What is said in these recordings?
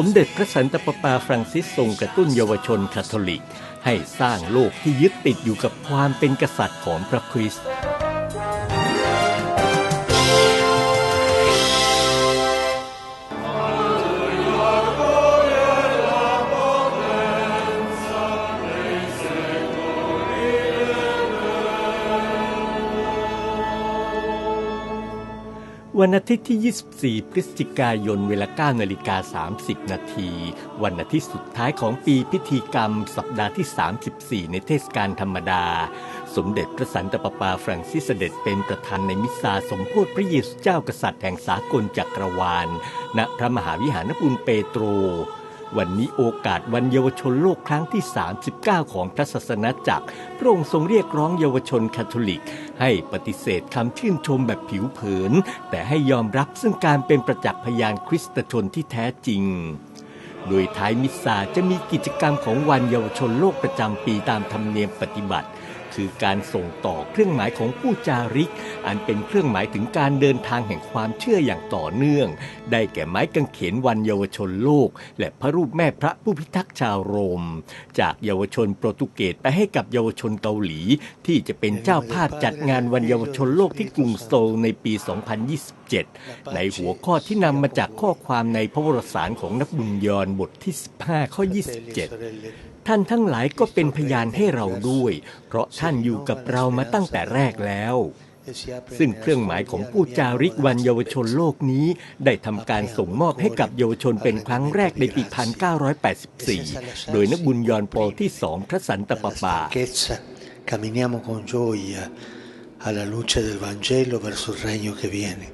สมเด็จพระสันตะปาปาฟรังซิสทรงกระตุ้นเยาวชนคาทอลิก ให้สร้างโลกที่ยึดติดอยู่กับความเป็นกษัตริย์ของพระคริสต์ วันอาทิตย์ที่ 24 พฤศจิกายน เวลา 9 นาฬิกา 30 นาที วันอาทิตย์สุดท้ายของปีพิธีกรรม สัปดาห์ที่ 34 ในเทศกาลธรรมดา สมเด็จพระสันตะปาปา ฟรังซิสเสด็จเป็นประธานในมิสซาสมโพธิพระเยซูเจ้ากษัตริย์แห่งสากลจักรวาล ณ พระมหาวิหารปุนเปโตร วันนี้โอกาสวันเยาวชนโลกครั้งที่ 39 ของพระศาสนาจักร พระองค์ทรงเรียกร้องเยาวชนคาทอลิก ให้ปฏิเสธคำชื่นชมแบบผิวเผิน แต่ให้ยอมรับซึ่งการเป็นประจักษ์พยานคริสตชนที่แท้จริงโดยท้ายมิสซาจะมีกิจกรรมของวันเยาวชนโลกประจำปีตามธรรมเนียมปฏิบัติ คือการส่งต่อเครื่องหมายของผู้จาริก อันเป็นเครื่องหมายถึงการเดินทางแห่งความเชื่ออย่างต่อเนื่อง ได้แก่ไม้กางเขนวันเยาวชนโลก และพระรูปแม่พระผู้พิทักษ์ชาวโรม จากเยาวชนโปรตุเกสไปให้กับเยาวชนเกาหลี ที่จะเป็นเจ้าภาพจัดงานวันเยาวชนโลกที่กรุงโซลในปี 2027 ในหัวข้อที่นำมาจากข้อความในพระวรสารของนักบุญยอนบทที่ 15 ข้อ 27 ท่านทั้งหลายก็เป็นพยานให้เราด้วย เพราะท่านอยู่กับเรามาตั้งแต่แรกแล้ว ซึ่งเครื่องหมายของผู้จาริกวันเยาวชนโลกนี้ ได้ทำการส่งมอบให้กับเยาวชนเป็นครั้งแรกในปี 1984 โดยนักบุญยอนปอลที่สองพระสันตะปาปา Camminiamo con gioia alla luce del Vangelo verso il regno che viene.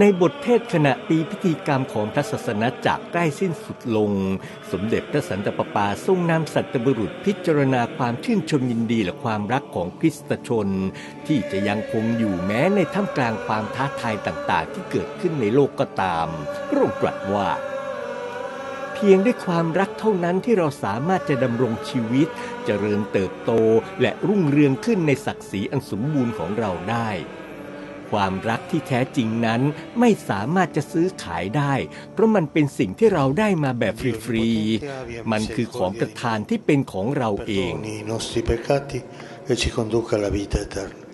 ในบทเทศขณะปีพิธีกรรมของพระศาสนาจักรใกล้สิ้นสุดลง สมเด็จพระสันตะปาปาทรงนำสัตบุรุษพิจารณาความชื่นชมยินดีและความรักของคริสตชน ที่จะยังคงอยู่แม้ในท่ามกลางความท้าทายต่างๆ ที่เกิดขึ้นในโลกก็ตามพระองค์ตรัสว่าเพียงด้วยความรักเท่านั้นที่เราสามารถจะดำรงชีวิตเจริญเติบโตและรุ่งเรืองขึ้นในศักดิ์ศรีอันสมบูรณ์ของเราได้ ความรักที่แท้จริงนั้น ไม่สามารถจะซื้อขายได้ เพราะมันเป็นสิ่งที่เราได้มาแบบฟรีๆ มันคือของประทานที่เป็นของเราเอง Perdoni i nostri peccati e ci conduca alla vita eterna.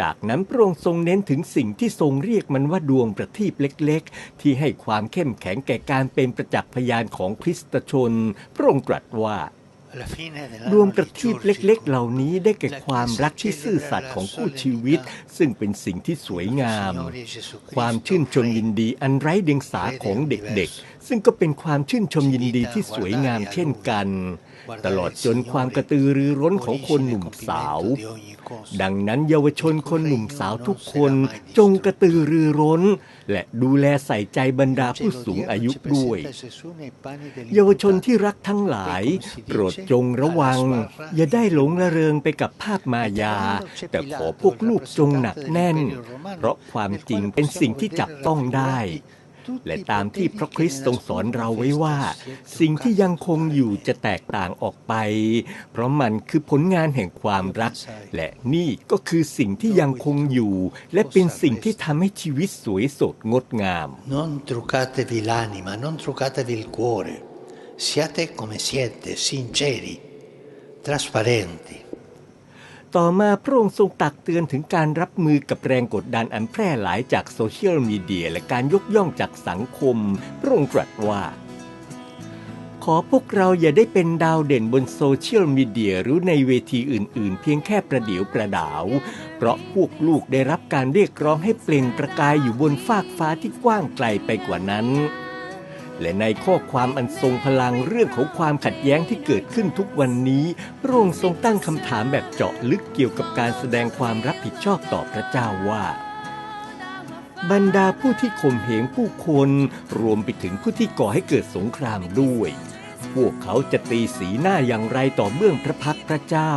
จากนั้นพระองค์ทรงเน้นถึงสิ่งที่ทรงเรียกมันว่าดวงประทีปเล็กๆ ที่ให้ความเข้มแข็งแก่การเป็นประจักษ์พยานของคริสตชน พระองค์ตรัสว่า รวมกับทีบเล็ก ๆ เหล่านี้ได้แก่ความรักที่ซื่อสัตย์ของคู่ชีวิต ซึ่งเป็นสิ่งที่สวยงาม ความชื่นชมยินดีอันไร้เดียงสาของเด็กๆ ซึ่งก็เป็นความชื่นชมยินดีที่สวยงามเช่นกัน ตลอดจนความกระตือรือร้นของคนหนุ่มสาว ดังนั้นเยาวชนคนหนุ่มสาวทุกคนจงกระตือรือร้น และดูแลใส่ใจบรรดาผู้สูงอายุด้วย เยาวชนที่รักทั้งหลาย โปรดจงระวัง อย่าได้หลงระเริงไปกับภาพมายา แต่ขอพวกลูกจงหนักแน่น เพราะความจริงเป็นสิ่งที่จับต้องได้ และตามที่พระคริสต์ทรงสอนเราไว้ว่า สิ่งที่ยังคงอยู่จะแตกต่างออกไป เพราะมันคือผลงานแห่งความรัก และนี่ก็คือสิ่งที่ยังคงอยู่ และเป็นสิ่งที่ทำให้ชีวิตสวยสดงดงาม Non truccatevi l'anima, non truccatevi il cuore. Siate come siete, sinceri, trasparenti. ต่อมาพระองค์ทรงตักเตือนถึงการรับมือกับแรงกดดันอันแพร่หลายจากโซเชียลมีเดียและการยกย่องจากสังคม พระองค์ตรัสว่า ขอพวกเราอย่าได้เป็นดาวเด่นบนโซเชียลมีเดียหรือในเวทีอื่น ๆ เพียงแค่ประเดี๋ยวประดาว เพราะพวกลูกได้รับการเรียกร้องให้เปล่งประกายอยู่บนฟากฟ้าที่กว้างไกลไปกว่านั้น และในข้อความอันทรงพลังเรื่องของความขัดแย้งที่เกิดขึ้นทุกวันนี้ พระองค์ทรงตั้งคำถามแบบเจาะลึกเกี่ยวกับการแสดงความรับผิดชอบต่อพระเจ้าว่า บรรดาผู้ที่ข่มเหงผู้คน รวมไปถึงผู้ที่ก่อให้เกิดสงครามด้วย พวกเขาจะตีสีหน้าอย่างไรต่อเบื้องพระพักตร์พระเจ้า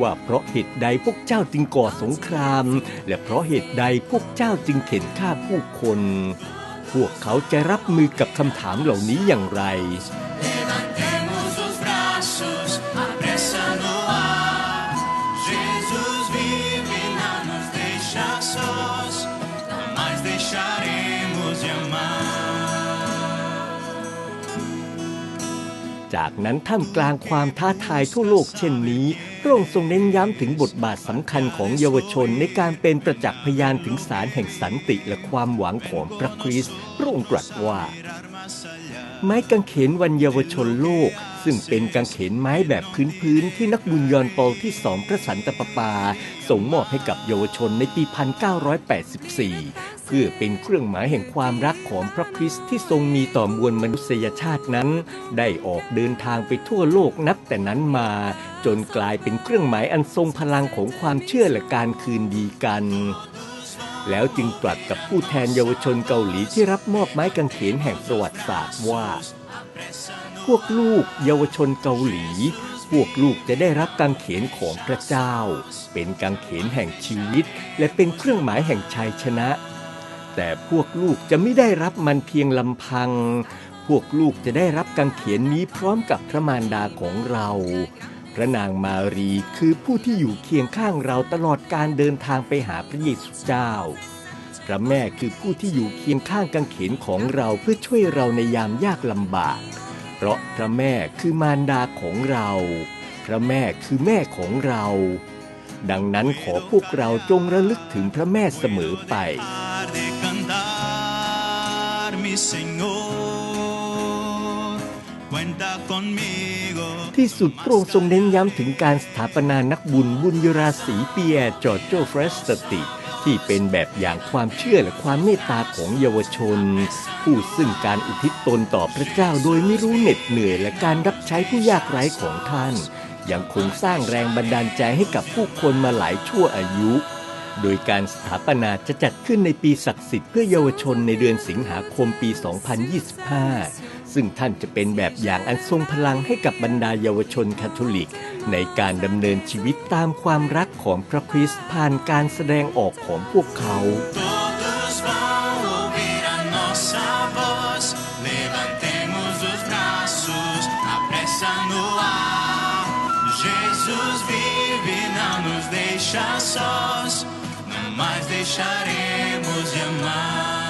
ว่าเพราะเหตุใดพวกเจ้าจึงก่อสงคราม และเพราะเหตุใดพวกเจ้าจึงเข็นฆ่าผู้คน วกเขาจะรับมือกับคำถามเหล่านี้อย่างไร จากนั้นท่ามกลางความท้าทายทั่วโลกเช่นนี้ ระองค์ทรงเน้นย้ำถึงบทบาทสำคัญของเยาวชนในการเป็นประจักษ์พยานถึงสารแห่งสันติและความหวังของพระคริสต์พระองค์ตรัสว่า ไม้กางเขนวันเยาวชนโลก ซึ่งเป็นกางเขนไม้แบบพื้นๆที่นักบุญยอนปอลที่สองพระสันตะปาปา ส่งมอบให้กับเยาวชนในปี 1984 เพื่อเป็นเครื่องหมายแห่งความรักของพระคริสต์ที่ทรงมีต่อมวลมนุษยชาตินั้น ได้ออกเดินทางไปทั่วโลกนับแต่นั้นมา จนกลายเป็นเครื่องหมายอันทรงพลังของความเชื่อและการคืนดีกัน แล้วจึงตรัสกับผู้แทนเยาวชนเกาหลีที่รับมอบไม้กางเขนแห่งประวัติศาสตร์ว่า พวกลูกเยาวชนเกาหลี พวกลูกจะได้รับกางเขนของพระเจ้า เป็นกางเขนแห่งชีวิต และเป็นเครื่องหมายแห่งชัยชนะ แต่พวกลูกจะไม่ได้รับมันเพียงลำพัง พวกลูกจะได้รับกางเขนนี้พร้อมกับพระมารดาของเรา พระนางมารีคือผู้ที่อยู่เคียงข้างเราตลอดการเดินทางไปหาพระเยซูเจ้า พระแม่คือผู้ที่อยู่เคียงข้างกางเขนของเราเพื่อช่วยเราในยามยากลำบาก เพราะพระแม่คือมารดาของเรา พระแม่คือแม่ของเรา ดังนั้นขอพวกเราจงระลึกถึงพระแม่เสมอไป de ที่สุดพระองค์ทรงเน้นย้ำถึงการสถาปนานักบุญบุญยราศีเปียจอร์โจเฟรสตติ ที่เป็นแบบอย่างความเชื่อและความเมตตาของเยาวชน ผู้ซึ่งการอุทิศตนต่อพระเจ้าโดยไม่รู้เหน็ดเหนื่อยและการรับใช้ผู้ยากไร้ของท่าน ยังคงสร้างแรงบันดาลใจให้กับผู้คนมาหลายชั่วอายุ โดยการสถาปนาจะจัดขึ้นในปีศักดิ์สิทธิ์เพื่อเยาวชนในเดือนสิงหาคมปี 2025 ซึ่งท่านจะเป็นแบบอย่างอันทรงพลังให้กับบรรดาเยาวชนคาทอลิก ในการดำเนินชีวิตตามความรักของพระคริสต์ผ่านการแสดงออกของพวกเขา deixa sós. Não mais deixaremos de amar.